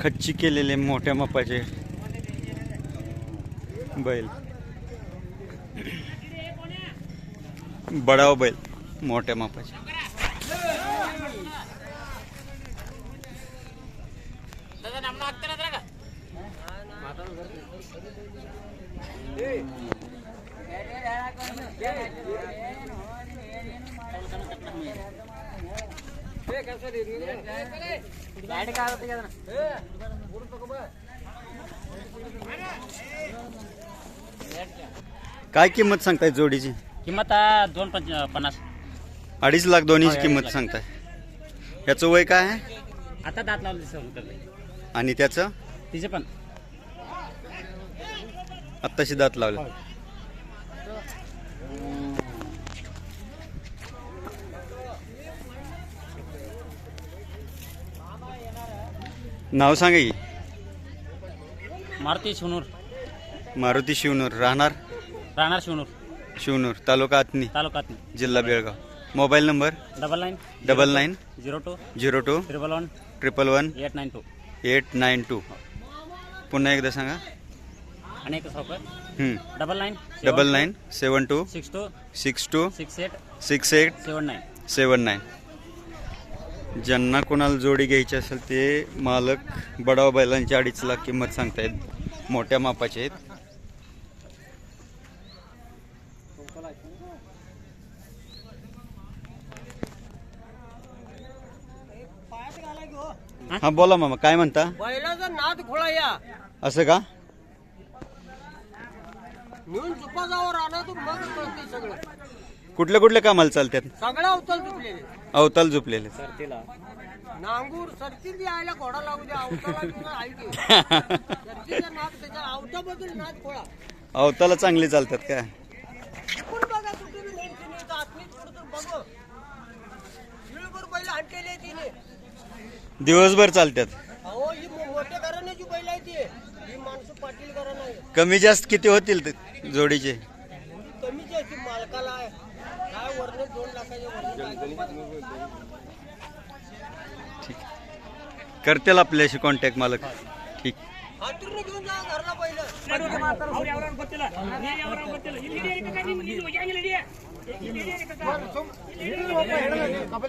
खच्ची केलेले मोठ्या मापाचे बैल. बडाव बैल मोठ्या मापाचे. काय किंमत सांगताय जोडीची? किंमत आ, दोन पंच पन्नास. अडीच लाख दोन्हीची हो, किंमत. सांगताय. याचं वय काय आहे? आता दात लावले आणि त्याचं? तिचे पण. आत्ताशी दात लावलं. नाव सांगा की. मारुती शिवनूर. मारुती शिवनूर. राहणार? राहणार शिवनूर. शिवनूर. तालुका आतनी? तालुक्यात जिल्हा Belgaum. Mobile number? Double nine double nine zero two zero two triple one triple one eight nine two. Eight nine two. पुन्हा एकदा सांगा. आणि एक हम्म. Double nine double nine seven two six two six two six eight six eight seven nine. Seven nine. ज्यांना कोणाला जोडी घ्यायची असेल ते मालक बडाव बैलांची अडीच लाख किंमत सांगतायत. मोठ्या मापाचे आहेत. हा बोला मामा काय म्हणता? बैलाचा नाद खोळा या. असं का? नेऊन चुपाजावर आला तर मग कळते सगळं. कुठल्या कुठल्या कामाला चालतात? सगळ्या अवतल अवताल झोपलेले. नांगूर सरतील यायला घोडा लागू द्या अवताला तुझं ऐक सरतीचा नाद त्याच्या अवताबद्दल नाद खोळा अवताला चांगले चालतात काय कोण बघा कुठे बी नाही तिने इथं आत्मीच पुढचं बघ. शिळभर बैल आणलेली तिने. दिवसभर चालतात. अहो ही मो- मोठ्या घराण्याची बैल आहे ती. ही माणसं पाटील घराणं आहे कमी जास्त किती होतील ते जोडीचे? कमीची अशी मालकाला आहे काय वर्ण दोन लाखाच्या वर्ण ठीक. करतील आपल्याशी कॉन्टॅक्ट मालक. ठीक.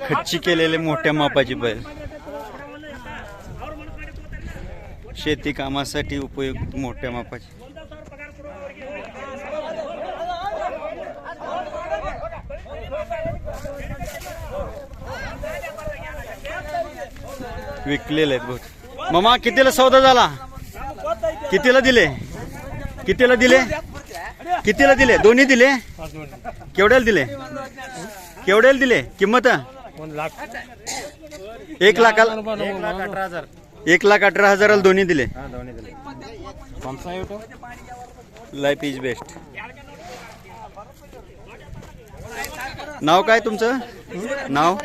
खच्ची केलेले मोठ्या मापाची बैल. शेती कामासाठी उपयुक्त मोठ्या मापाची. विकलेले आहेत बघ. मामा कितीला सौदा झाला? कितीला दिले? कितीला दिले? कितीला दिले? दोन्ही दिले? केवढ्याला दिले? केवढ्याला दिले? किंमत? एक लाखाला अठरा एक लाख अठरा हजाराला दोन्ही दिले. लाईफ इज बेस्ट नाव काय तुमचं? नाव?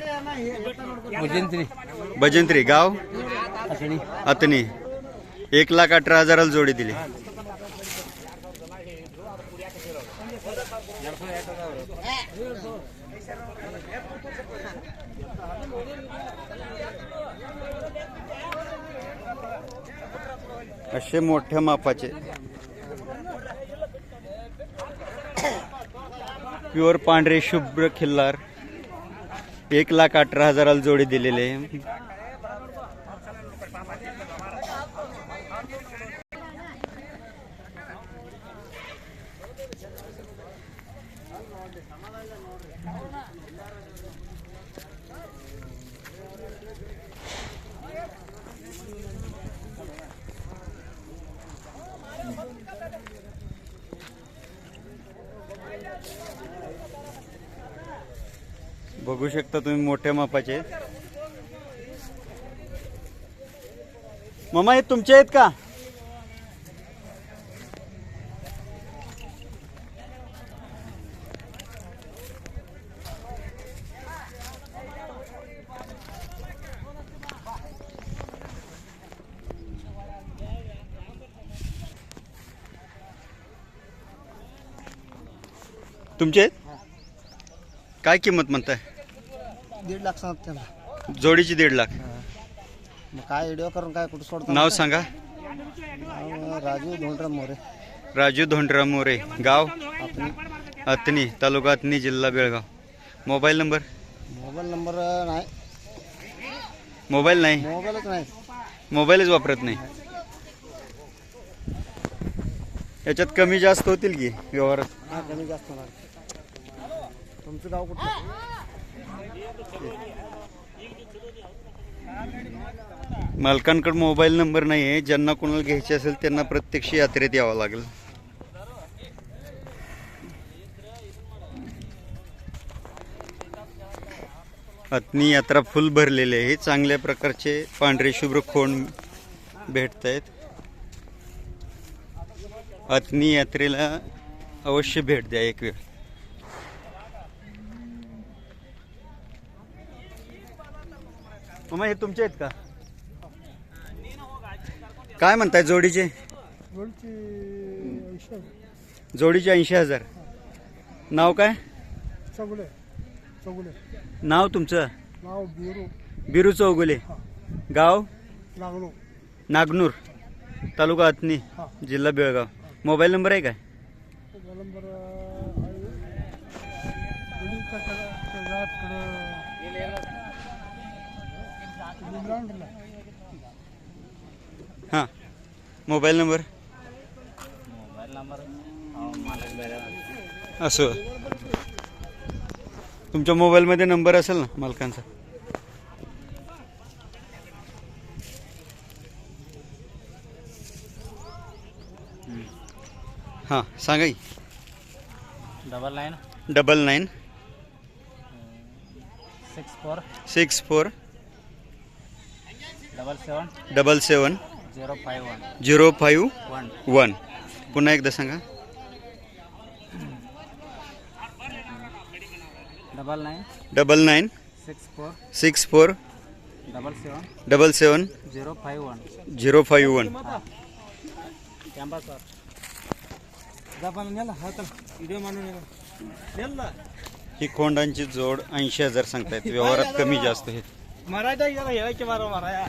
भजंत्री भजंत्री गाव? अतनी. एक लाख अठरा हजाराला जोडी दिली. असे मोठ्या मापाचे. प्युअर पांढरे शुभ्र खिल्लार. एक लाख अठरा हजाराला जोडी दिलेले बघू शकता तुम्ही मोठ्या मापाचे. मामा हे तुमचे आहेत का तुमचे आहेत काय किंमत म्हणताय? दीड लाख सांगतो जोडीची दीड लाख. मग काय व्हिडिओ करून काय कुठं सोडतो नाव सांगा. नाव राजू धोंडराम मोरे. राजू धोंडराम मोरे. गाव? अतनी तालुका अतनी जिल्हा Belgaum. Mobile number? Mobile number नाही. मोबाईल नाही? मोबाईलच नाही. मोबाईलच वापरत नाही. याच्यात कमी जास्त होतील की व्यवहारात? हा कमी जास्त होणार. तुमचं गाव कुठं मालकांकडे मोबाईल नंबर नाही आहे ज्यांना कोणाला घ्यायचे असेल त्यांना प्रत्यक्ष यात्रेत यावं लागेल. अत्नी यात्रा फुल भरलेली आहे. चांगल्या प्रकारचे पांढरे शुभ्र खोंड भेटत आहेत अत्नी यात्रेला अवश्य भेट द्या एक वेळ. मग हे तुमचे आहेत का? काय म्हणताय जोडीचे? जोडीचे ऐंशी हजार. नाव काय? चौगुले. चौगुले. नाव तुमचं? नाव बिरू. बिरू चौगुले. गाव? लागलो नागनूर. तालुका अतनी. जिल्हा बेळगाव. मोबाईल नंबर आहे काय? नंबर हां. Mobile number? असं. तुमच्या मोबाईलमध्ये नंबर असेल ना मालकांचा? हां सांगा की. Double nine? Double nine. Six four? Six four. Double seven double seven zero five one. Zero five one. One. पुन्हा एकदा सांगा. Double nine. Double nine. Six four. Six four. Double seven. Double seven. Zero five one. Zero five one. Video ही खोंडांची जोड ऐंशी हजार सांगतायत. व्यवहारात कमी जास्त आहेत. मराठा गेला हेळायचे मारा मारा.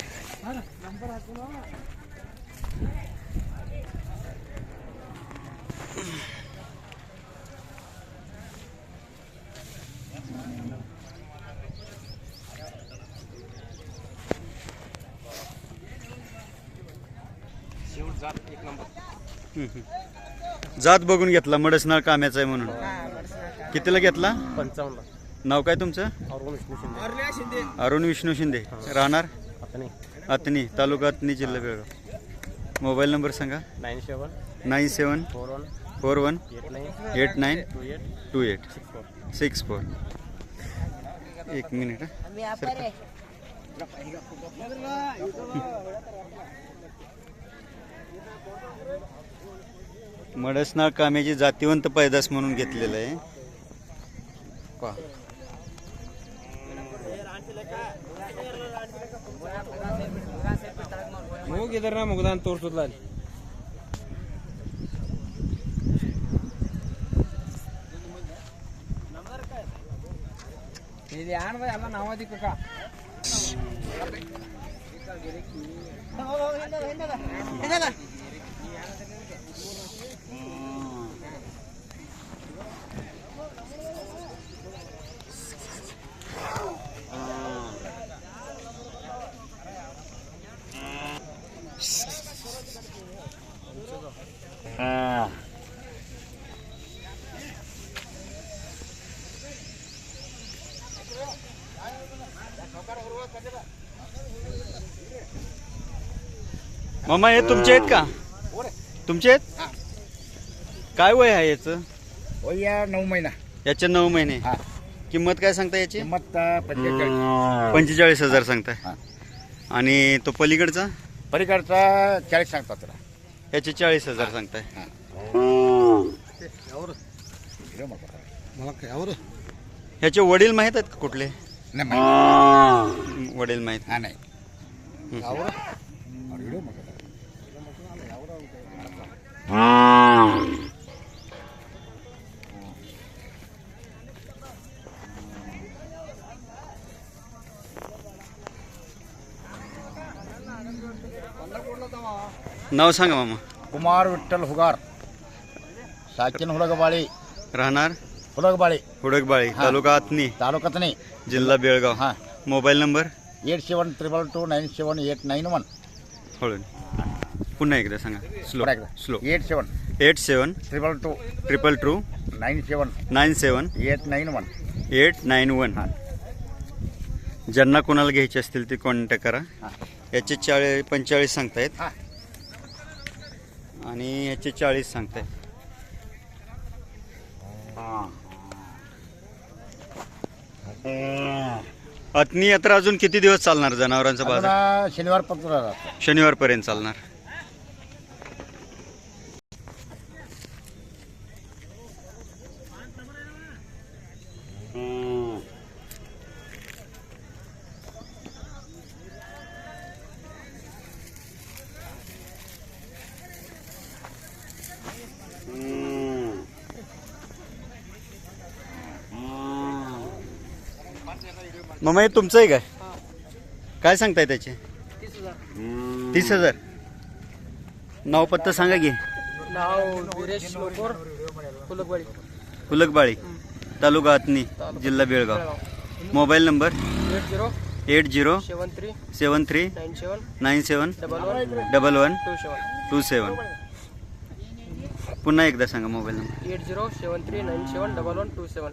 हम्म, हम्म. जात बघून घेतला मडसनाळ काम्याचा आहे म्हणून. कितीला घेतला? पंचावन्न. नाव काय तुमचं? औरंग विष्णू शिंदे. शिंदे. अरुण विष्णू शिंदे. राहणार? अतनी. तालुका अतनी जिल्हा बेळगाव. मोबाईल नंबर सांगा. Nine seven. Nine seven. Four one. Four one. Eight nine. Two eight. Two eight. Six four. एक मिनिट हं. मडसनाळ काम्याची जातीवंत पैदास म्हणून घेतलेलं आहे. पहा. ಮುಗಿದ್ರ ಮುಗ್ದ ಅಂತ ತೋರ್ಸದ್ಲ ಅಲ್ಲಿ. ಇದು ಯಾನ್ ಬೈ ಅಲ್ಲ ನಾವ ದಿಕ್ಕ ಹ್ಞೂ मम्मा मामा हे तुमचे आहेत का? तुमचे आहेत? काय वय आहे याचं? वय या नऊ महिना. याचे नऊ महिने. किंमत काय सांगता याची? किंमत पंचेचाळीस. पंचेचाळीस हजार सांगताय. आणि तो पलीकडचा? पलीकडचा चाळीस सांगता त्याला. याचे चाळीस हजार सांगताय. मला काय आवड ह्याचे वडील माहीत आहेत का कुठले? नाही माहिती. वडील माहीत. हा नाही. मग नाव सांगा मामा. कुमार विठ्ठल हुगार. साचिन हुडगबाळी राहणार? हुडगबाळी हुडकबाळी हा. तालुका आतनी. तालुक्यात नाही जिल्हा बेळगाव. हां. Mobile number? Eight seven triple two nine seven eight nine one. हळून. पुन्हा एकदा सांगा. Slow. Slow. Eight seven. Eight seven. Triple two. Triple two. Nine seven. Nine seven. Eight nine one. Eight nine one. ज्यांना कोणाला घ्यायचे असतील ते contact करा. हा. याचे चाळीस पंचेचाळीस सांगतायत. हा. आणि याचे चाळीस सांगतायत अतनी यात्रा अजून किती दिवस चालणार जनावरांचा बाजार शनिवार शनिवारपर्यंत चालणार मग हे तुमचं आहे काय काय सांगताय त्याचे? तीस हजार. नाव पत्ता सांगा की. नाव वीरेश लोकोर फुलकवाडी फुलकबाळी तालुका आतनी जिल्हा Belgaum. Mobile number? Eight zero eight zero seven three seven three nine seven nine seven double one double one two seven. Two seven. पुन्हा एकदा सांगा mobile number. Eight zero seven three nine seven double one two seven.